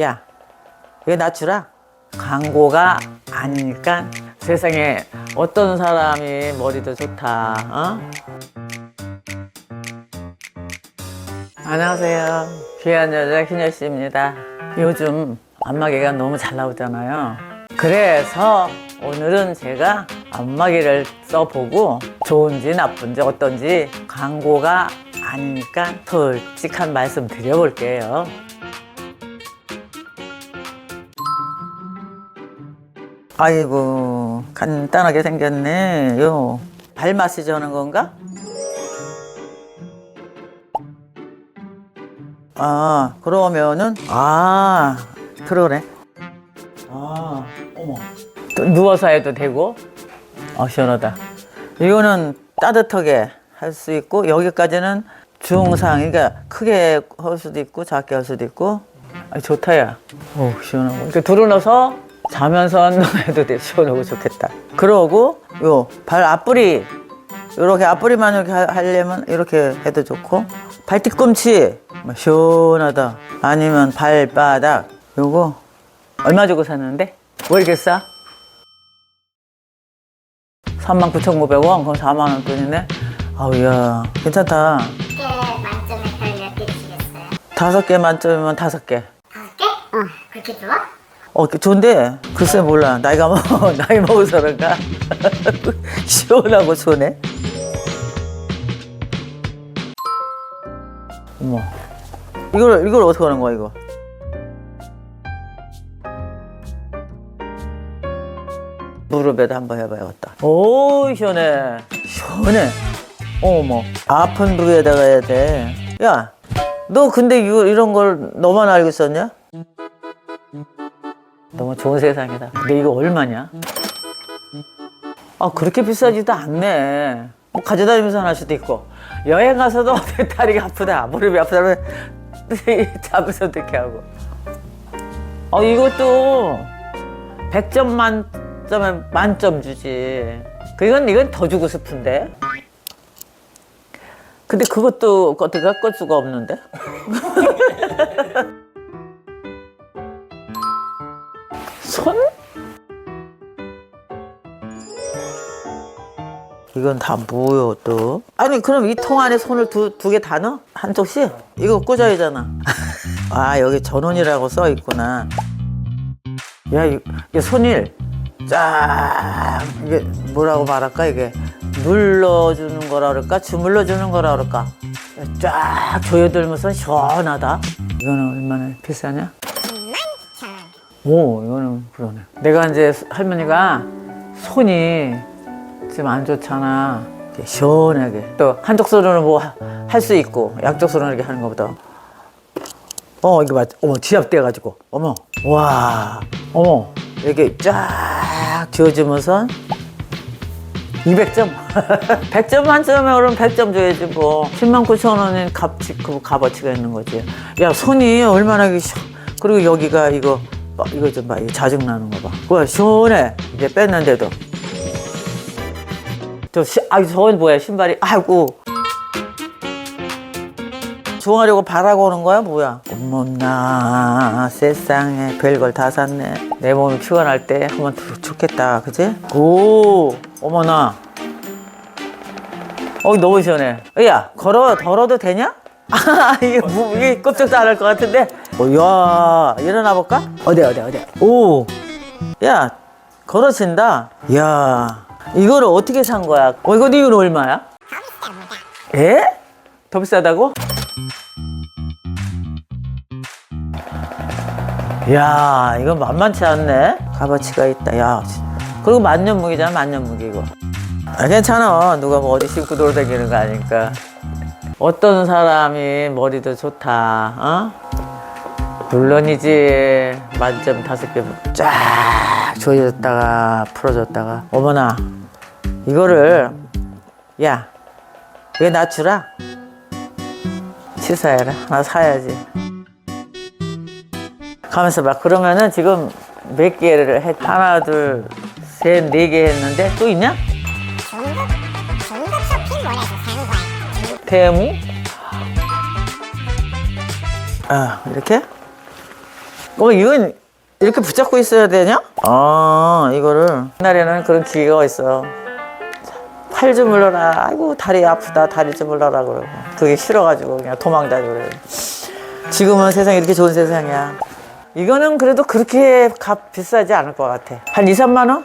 야, 이거 낮추라. 광고가 아니니까 세상에 어떤 사람이 머리도 좋다. 어? 안녕하세요. 귀한 여자 희녀 씨입니다. 요즘 안마기가 너무 잘 나오잖아요. 그래서 오늘은 제가 안마기를 써보고 좋은지 나쁜지 어떤지 광고가 아니니까 솔직한 말씀 드려볼게요. 아이고 간단하게 생겼네 요. 발 마사지 하는 건가? 아 그러면은 아 그러네. 아 어머 또 누워서 해도 되고 아 시원하다. 이거는 따뜻하게 할 수 있고 여기까지는 중상 그러니까 크게 할 수도 있고 작게 할 수도 있고 아 좋다 야. 오 시원하고 이렇게 들어넣어서 자면서 해도 돼 시원하고 좋겠다. 그러고 요 발 앞부리 이렇게 앞부리만 이렇게 하- 하려면 이렇게 해도 좋고 발 뒤꿈치 뭐 시원하다 아니면 발바닥 요거 얼마 주고 샀는데 왜 이렇게 싸? 39,900원 그럼 4만 원 돈이네 아우야 괜찮다 개 만점에 별 몇 개 주시겠어요? 다섯 개 만점이면 다섯 개 다섯 개? 어. 그렇게 좋아? 어, 좋은데 글쎄 몰라 나이가 먹 나이 먹어서 그런가 시원하고 좋네. 어머, 이걸 이걸 어떻게 하는 거야 이거? 무릎에도 한번 해봐야겠다. 오 시원해, 시원해. 어머, 아픈 부위에다가 해야 돼. 야, 너 근데 이거 이런 걸 너만 알고 있었냐? 너무 좋은 세상이다. 근데 이거 얼마냐? 아 그렇게 비싸지도 않네. 뭐 가져다니면서 할 수도 있고 여행 가서도 어떻게 다리가 아프다, 무릎이 아프다 면 잡으서 어떻게 하고. 아 이것도 100점 만점에 만점 주지. 그건 이건 더 주고 싶은데. 근데 그것도 어떻게 할 수가 없는데. 손? 이건 다 뭐요 또? 아니 그럼 이 통 안에 손을 두 두 개 다 넣어? 한쪽씩? 이거 꽂아야 되잖아 아 여기 전원이라고 써 있구나 야 이- 이게 손일 쫙 이게 뭐라고 말할까 이게 눌러주는 거라 그럴까 주물러 주는 거라 그럴까 쫙 조여들면서 시원하다 이거는 얼마나 비싸냐? 10만 천 원. 오, 이거는 그러네. 내가 이제 할머니가 손이 지금 안 좋잖아. 이렇게 시원하게. 또 한쪽 손으로 뭐할 수 있고 양쪽 손으로 이렇게 하는 것보다. 어, 이거 맞. 어머, 지압돼가지고. 어머, 와, 어머, 이렇게 쫙 지어주면서 200점. 100점 만점에 그럼 100점 줘야지 뭐. 10만 9천 원인 값치, 그 값어치가 있는 거지. 야, 손이 얼마나 이게 시 그리고 여기가 이거, 봐, 이거 좀 봐. 이거 자증 나는 거 봐. 뭐야, 시원해. 이제 뺐는데도. 저, 시, 아, 저건 뭐야, 신발이. 아이고. 좋아하려고 바라고 오는 거야, 뭐야? 어머나, 세상에 별걸 다 샀네. 내 몸이 피곤할 때 좋- 좋겠다, 그지? 오, 어머나. 어, 너무 시원해. 야, 걸어, 걸어도 되냐? 아, 이게, 뭐, 이게 꼼짝도 안 할 것 같은데? 어, 야, 일어나 볼까? 어디, 어디, 어디. 오, 야, 걸어진다. 야, 이거를 어떻게 산 거야? 어, 이거 이건 얼마야? 에? 더 비싸다고? 야, 이건 만만치 않네. 값어치가 있다. 야, 씨. 그리고 만년 무기잖아, 만년 무기 이거. 아, 괜찮아. 누가 뭐 어디 신고 돌아다니는 거 아니까. 어떤 사람이 머리도 좋다. 어? 물론이지. 만점 다섯 개쫙 조여줬다가 풀어줬다가. 어머나, 이거를 야, 왜 낮추라? 치사해라. 하나 사야지. 가면서 막 그러면은 지금 몇 개를 했 하나 둘 셋 네 개 했는데 또 있냐? 대무 아 이렇게 어, 이건 이렇게 붙잡고 있어야 되냐? 아, 이거를. 옛날에는 그런 기계가 있어. 팔 주물러라. 아이고, 다리 아프다. 다리 주물러라. 그러고. 그게 싫어가지고 그냥 도망다니고 그래. 지금은 세상이 이렇게 좋은 세상이야. 이거는 그래도 그렇게 값 비싸지 않을 것 같아. 한 2, 3만 원?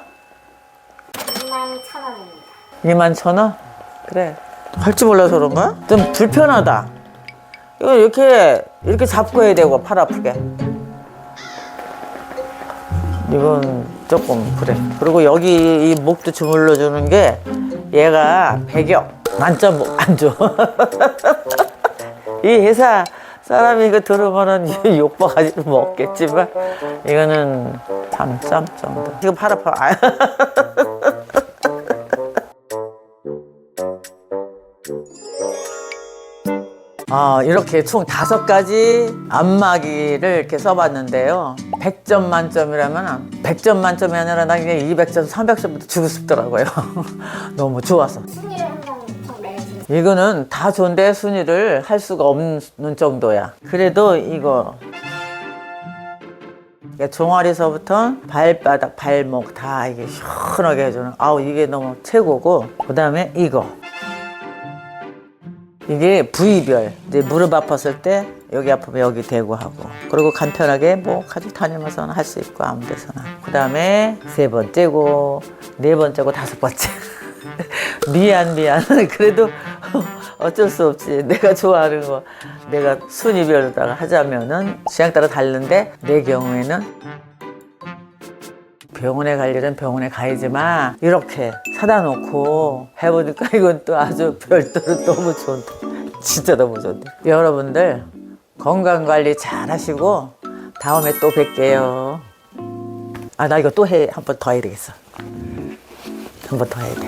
2만 천 원입니다. 2만 천 원? 그래. 할 줄 몰라서 그런가? 좀 불편하다. 이거 이렇게, 이렇게 잡고 해야 되고, 팔 아프게. 이건 조금 그래. 그리고 여기 이 목도 주물러 주는 게 얘가 배경 만점 안 줘. 이 회사 사람이 이거 들으면은 욕박하지도 먹겠지만 이거는 참쌈 정도. 지금 팔 아파. 아. 아, 이렇게 총 다섯 가지 안마기를 이렇게 써봤는데요. 100점 만점이라면 100점 만점이 아니라 나 그냥 200점, 300점부터 주고 싶더라고요. 너무 좋아서. 순위를 한번. 이거는 다 좋은데 순위를 할 수가 없는 정도야. 그래도 이거 이게 종아리서부터 발바닥, 발목 다 이게 시원하게 해주는. 아우 이게 너무 최고고. 그 다음에 이거. 이게 부위별. 이제 무릎 아팠을 때 여기 아프면 여기 대고 하고. 그리고 간편하게 뭐 가지고 다니면서는 할 수 있고 아무 데서나. 그 다음에 세 번째고 네 번째고 다섯 번째. 미안 미안. 그래도 어쩔 수 없지. 내가 좋아하는 거 내가 순위별로다가 하자면은 취향 따라 다른데 내 경우에는 병원에 갈 일은 병원에 가야지만 이렇게 사다 놓고 해보니까 이건 또 아주 별도로 너무 좋은데. 진짜 너무 좋은데. 여러분들 건강 관리 잘 하시고 다음에 또 뵐게요. 아 나 이거 또 해. 한 번 더 해야 되겠어. 한 번 더 해야 돼